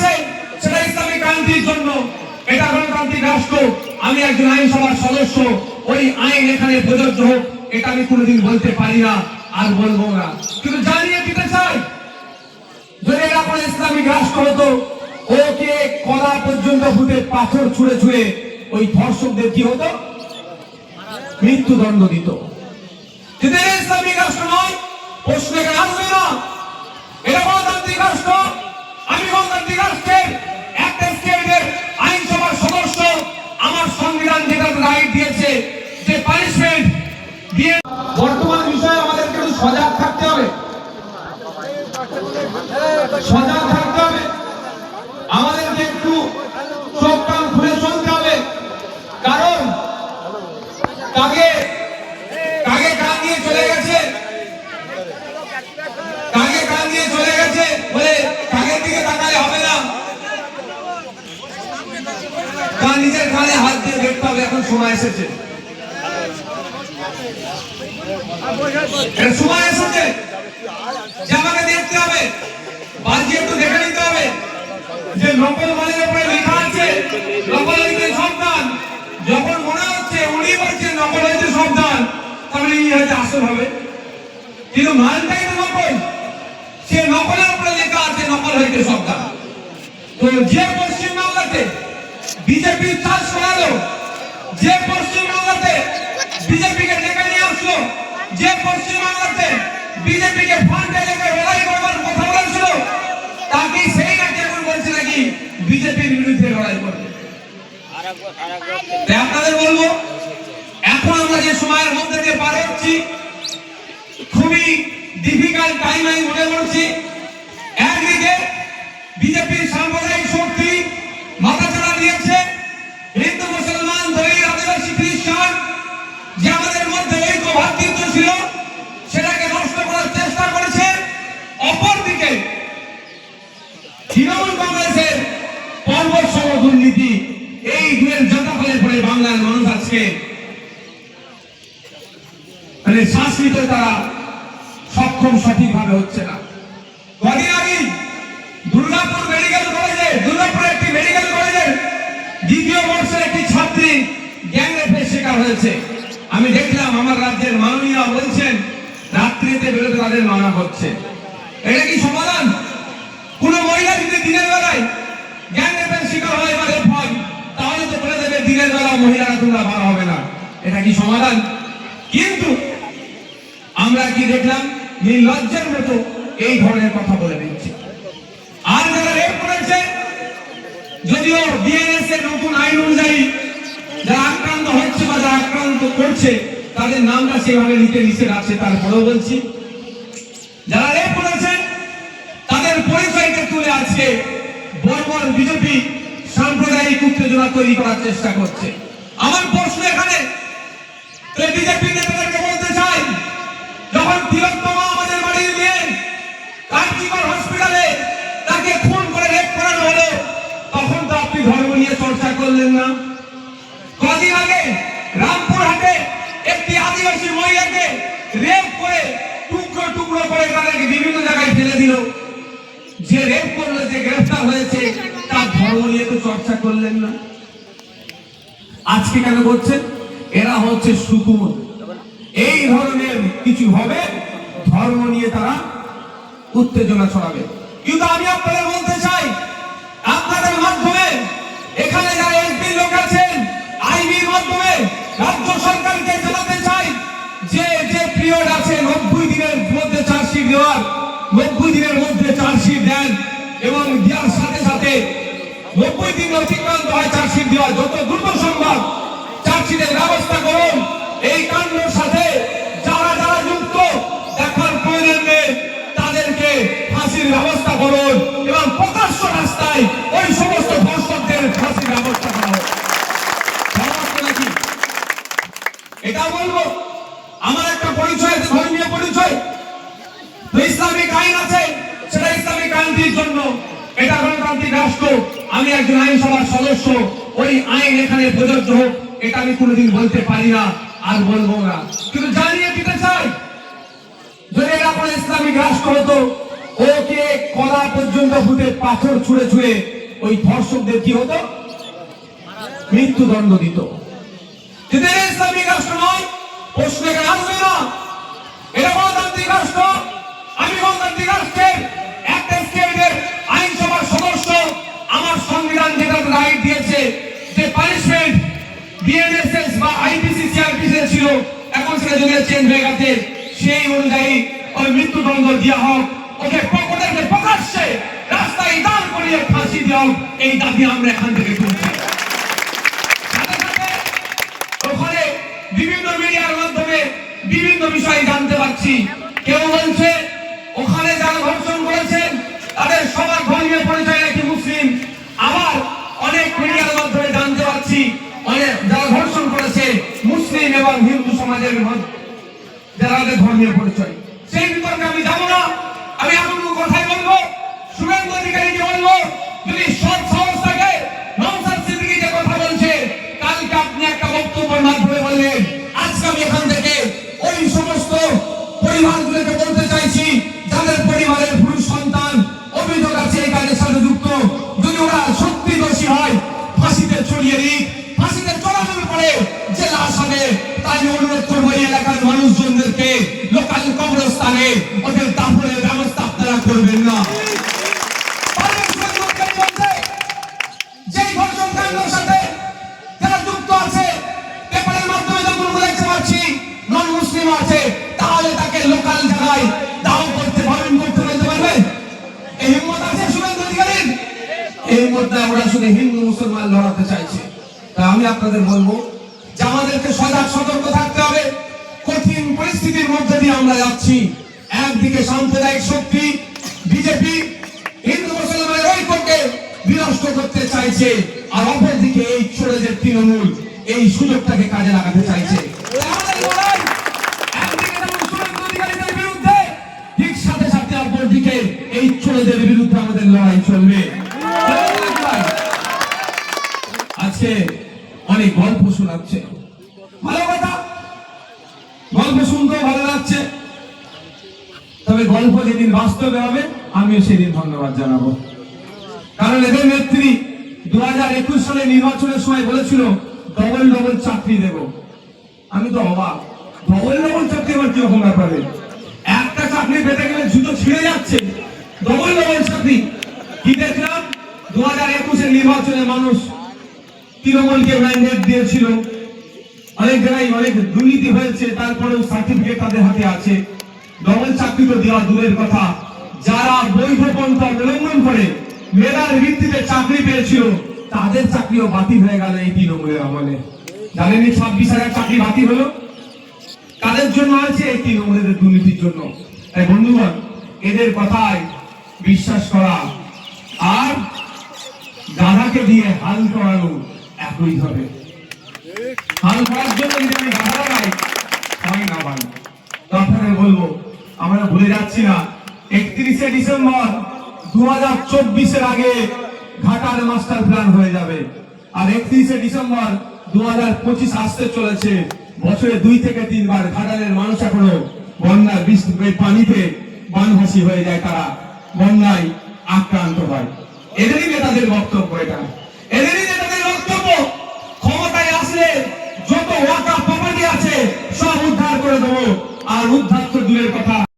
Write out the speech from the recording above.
আছে সেটা ইসলামিক ক্রান্তির জন্য। এটা গণতান্ত্রিক রাষ্ট্র। আমি একজন আইনসভার সদস্য। ওই আইন এখানে প্রযোজ্য হোক, এটা আমি কোনোদিন বলতে পারি না আর বলব না। কিন্তু জানিয়ে দিতে চাই, যদি এরা কোনো ইসলামিক রাষ্ট্র হতো ওকে কলা পর্যন্ত ভূতে পাথর ছুঁড়ে ছুঁড়ে ওই ধর্ষকদের কি হতো? মৃত্যুদণ্ড দিত। যদি ইসলামিক রাষ্ট্র নয়, প্রশ্ন এখানে আসবে না। সজাগ থাকতে হবে। আমাদেরকে একটু চোখ কান খুলে চলতে হবে। কারণ কান নিয়ে চলে গেছে? কাকে কান দিয়ে চলে গেছে বলে কাকের দিকে তাকালে হবে না? কান নিজের কানে হাত দিয়ে দেখতে হবে, এখন সময় এসেছে। সময় এসেছে। যে আমাকে দেখতে হবে। বাজি একটু দেখে নিতে হবে যে নকল মালের উপরে লেখা আছে নকল হইতে সন্তান যখন মনে হচ্ছে উনি বলছেন নকল হইতে সন্তান তাহলে ইনি হয়তো আসল হবে। কিন্তু মালটাই তো নকল সে নকলের উপরে লেখা আছে নকল হইতে সন্তান তো যে পশ্চিমবাংলাতে বিজেপি চাষ করালো যে পশ্চিমবাংলাতে বিজেপিকে ডেকে নিয়ে আসলো, যে পশ্চিমবাংলাতে বিজেপিকে ফান্ডে লেগে লড়াই করবার কথা বলেছিল তাকে সেই নাকি এখন বলছে নাকি বিজেপির বিরুদ্ধে লড়াই করবে তাই আপনাদের বলব, এখন আমরা যে সময়ের মধ্যে দিয়ে পার হচ্ছি, খুবই ডিফিকাল্ট টাইম আমি মনে করছি। একদিকে বিজেপির সাম্প্রদায়িক শক্তি মাথাচাড়া দিয়েছে হিন্দু মুসলমান দলিত আদিবাসী খ্রিস্টান যে আমাদের মধ্যে ঐক্য ভ্রাতৃত্ব ছিল সেটাকে নষ্ট করার চেষ্টা করেছে অপরদিকে তৃণমূল কংগ্রেসের পর্বত সম দুর্নীতি এই দুয়ের যথাফলের পরে বাংলার মানুষ আজকে মানে শাসিত তারা সক্ষম সঠিকভাবে হচ্ছে না। কদিন আগে দুর্গাপুর মেডিকেল কলেজে একটি মেডিকেল দ্বিতীয় বর্ষের একটি ছাত্রী গ্যাং রেপের শিকার হয়েছে। আমি দেখলাম আমার রাজ্যের মাননীয় বলছেন, রাত্রিতে বেরোতে তাদের মানা হচ্ছে এটা কি সমাধান? কোন মহিলা যদি দিনের বেলায় গ্যাং রেপের শিকার হয় বা রেপ হয় তাহলে তো বলে দেবে দিনের বেলা মহিলারা তোমরা ভালো হবে না। এটা কি সমাধান? কিন্তু আমরা কি দেখলাম? নির্লজ্জের মতো এই ধরনের কথা বলে দিচ্ছে। আর যারা রেপ করেছে, যদিও বিএনএস এর নতুন আইন অনুযায়ী যারা আক্রান্ত হচ্ছে বা যারা আক্রান্ত করছে, তাদের নামটা সেভাবে নিতে নিষেধ আছে তারপরেও বলছি। যারা রেপ করেছেন তাদের পরিচয়কে তুলে আজকে বর্বর বিজেপি সাম্প্রদায়িক উত্তেজনা তৈরি করার চেষ্টা করছে। আমার প্রশ্ন এখানে বিজেপি নেতাদেরকে বলতে চাই, যখন আমাদের কাঞ্চিকর হসপিটালে তাকে খুন করে রেপ করানো হলো, তখন তো আপনি ধর্ম নিয়ে চর্চা করলেন না। কদিন আগে একটি আদিবাসী মহিলাকে রেপ করে টুকরো টুকরো করে তাদেরকে বিভিন্ন জায়গায় ফেলে দিল। যে রেপ করল, যে গ্রেফতার হয়েছে তার ধর্ম নিয়ে তো চর্চা করলেন না। আজকে কেন করছেন এরা হচ্ছে সুকুমত এই ধরনের কিছু হবে, ধর্ম নিয়ে তারা উত্তেজনা ছড়াবে। কিন্তু আমি আপনাদের বলতে চাই, আপনাদের মাধ্যমে এখানে যারা এসপি লোক আছেন, আইবির মাধ্যমে রাজ্য সরকারকে জানাতে চাই যে যে পিরিয়ড আছে, নব্বই দিনের মধ্যে চার্জশিট দেওয়ার, নব্বই দিনের মধ্যে চার্জশিট দেন এবং দেওয়ার সাথে সাথে নব্বই দিন অতিক্রান্ত হয় চার্জশিট দেওয়া যত দ্রুত সম্ভব চার্জশিটের ব্যবস্থা করুন। এই কাণ্ডের সাথে যারা যারা যুক্ত, দেখার প্রয়োজন তাদেরকে ফাঁসির ব্যবস্থা করুন এবং প্রকাশ্য রাস্তায় ওই সমস্ত ধর্ষকদের ফাঁসির ব্যবস্থা করা এটা বলব? আমার একটা পরিচয় আছে ধর্মীয় পরিচয়। ইসলামিক আইন আছে, সেটা ইসলামিক ক্রান্তির জন্য। এটা গণতান্ত্রিক রাষ্ট্র। আমি একজন আইনসভার সদস্য, ওই আইন এখানে প্রযোজ্য হোক, এটা আমি কোনোদিন বলতে পারি না আর বলব না। কিন্তু জানিয়ে দিতে চাই, যদি এরা কোনো ইসলামিক রাষ্ট্র হতো, ওকে কলা পর্যন্ত ভূতে পাথর ছুঁড়ে ছুঁড়ে ওই ধর্ষকদের কি হতো? মৃত্যুদণ্ড দিত। যদি ইসলামিক রাষ্ট্র নয়, প্রশ্ন এখানে আসবে না। এটা গণতান্ত্রিক রাষ্ট্র, আমি গণতান্ত্রিক রাষ্ট্রের যেটা রাইট দিয়েছে। যে পানিশমেন্ট বিএনএসএস বা আইপিসি সিআরপিসি ছিল। এখন সেটা যদি চেঞ্জ হয়ে গেছে। সেই অনুযায়ী ওই মৃত্যুদণ্ড দেওয়া হোক, ওকে ওদেরকে প্রকাশ্যে রাস্তায় দাঁড় করিয়ে ফাঁসি দেওয়া হোক, এই দাবি আমরা এখান থেকে তুলছি। ওখানে বিভিন্ন মিডিয়ার মাধ্যমে বিভিন্ন বিষয় জানতে পারছি। কেউ বলছে, ওখানে যারা ধর্ষণ করেছেন, তাদের সবার ধর্মীয় পরিচয় নাকি মুসলিম? আবার অনেক মিডিয়ার মাধ্যমে জানতে পারছি, অনেক যারা ধর্ষণ করেছে, মুসলিম এবং হিন্দু সমাজের যারা তাদের ধর্মীয় পরিচয়। সেই বিতর্কে আমি যাব না, আমি আপনার কথাই বলব। শুভেন্দু অধিকারীকে বলব, যদি সৎ সংস্থাকে নমসার সিদ্দিকী যে কথা বলছে, কালকে আপনি একটা বক্তব্যের মাধ্যমে লোকাল কবরস্থানে ওদের দাফনের ব্যবস্থা আপনারা করবেন না। আছে শুভেন্দু অধিকারীর? আমরা শুধু হিন্দু, মুসলমান লড়াতে চাইছি। আমি আপনাদের বলব, যে আমাদেরকে সজাগ সতর্ক থাকতে হবে। কঠিন পরিস্থিতির মধ্যে দিয়ে আমরা যাচ্ছি। একদিকে সাম্প্রদায়িক শক্তি, বিজেপি, হিন্দু মুসলমানের ঐক্যকে বিনষ্ট করতে চাইছে, আর অপরদিকে এই চলে যে তৃণমূল এই সুযোগটাকে কাজে লাগাতে চাইছে। এই চোরেদের বিরুদ্ধে আমাদের লড়াই চলবে। আজকে অনেক গল্প শোনাচ্ছে। ভালো কথা গল্প শুনতেও ভালো লাগছে। তবে গল্প যেদিন বাস্তবে হবে, আমিও সেদিন ধন্যবাদ জানাব। কারণ এদের নেত্রী দু হাজার একুশ সালে নির্বাচনের সময় বলেছিল, ডবল ডবল চাকরি দেব। আমি তো অবাক। ডবল ডবল চাকরি আবার কীরকম ব্যাপারে? একটা চাকরি পেতে গেলে জুতো ছিঁড়ে যাচ্ছে। ডবল ডবল চাকরি? কি দেখলাম? দু হাজার একুশের নির্বাচনে মানুষ তৃণমূলকে ম্যান্ডেট দিয়েছিল। অনেক জায়গায় অনেক দুর্নীতি হয়েছে, তারপরেও সার্টিফিকেট তাদের হাতে আছে। ডবল চাকরি তো দেওয়া দূরের কথা। যারা বৈধ পন্থা অবলম্বন করে মেধার ভিত্তিতে চাকরি পেয়েছিল, তাদের চাকরিও বাতিল হয়ে গেল এই তৃণমূলের আমলে। জানেন ছাব্বিশ হাজার চাকরি বাতিল হলো? কাদের জন্য আছে এই তৃণমূলের দুর্নীতির জন্য? তাই বন্ধুগণ, এদের কথায় বিশ্বাস করা আর গাধাকে দিয়ে হাল করানো একই হবে। হাল জন্য যদি আমি গাধা গাই হয় না ভাই তো আপনাদের বলব, আমরা ভুলে যাচ্ছি না, একত্রিশে ডিসেম্বর দু হাজার চব্বিশের আগে ঘাটার মাস্টার প্ল্যান হয়ে যাবে। আর একত্রিশে ডিসেম্বর দু হাজার পঁচিশ আসতে চলেছে, বছরে দুই থেকে তিনবার ঘাটালের মানুষ এখনও বৃষ্টি পানিতে বানভাসী হয়ে যায় তারা। বন্যায় আক্রান্ত হয়। এদেরই নেতাদের বক্তব্য এটা। এদেরই নেতাদের বক্তব্য ক্ষমতায় আসলে যত ওয়াকা প্রপার্টি আছে সব উদ্ধার করে দেবো। আর উদ্ধার তো দূরের কথা।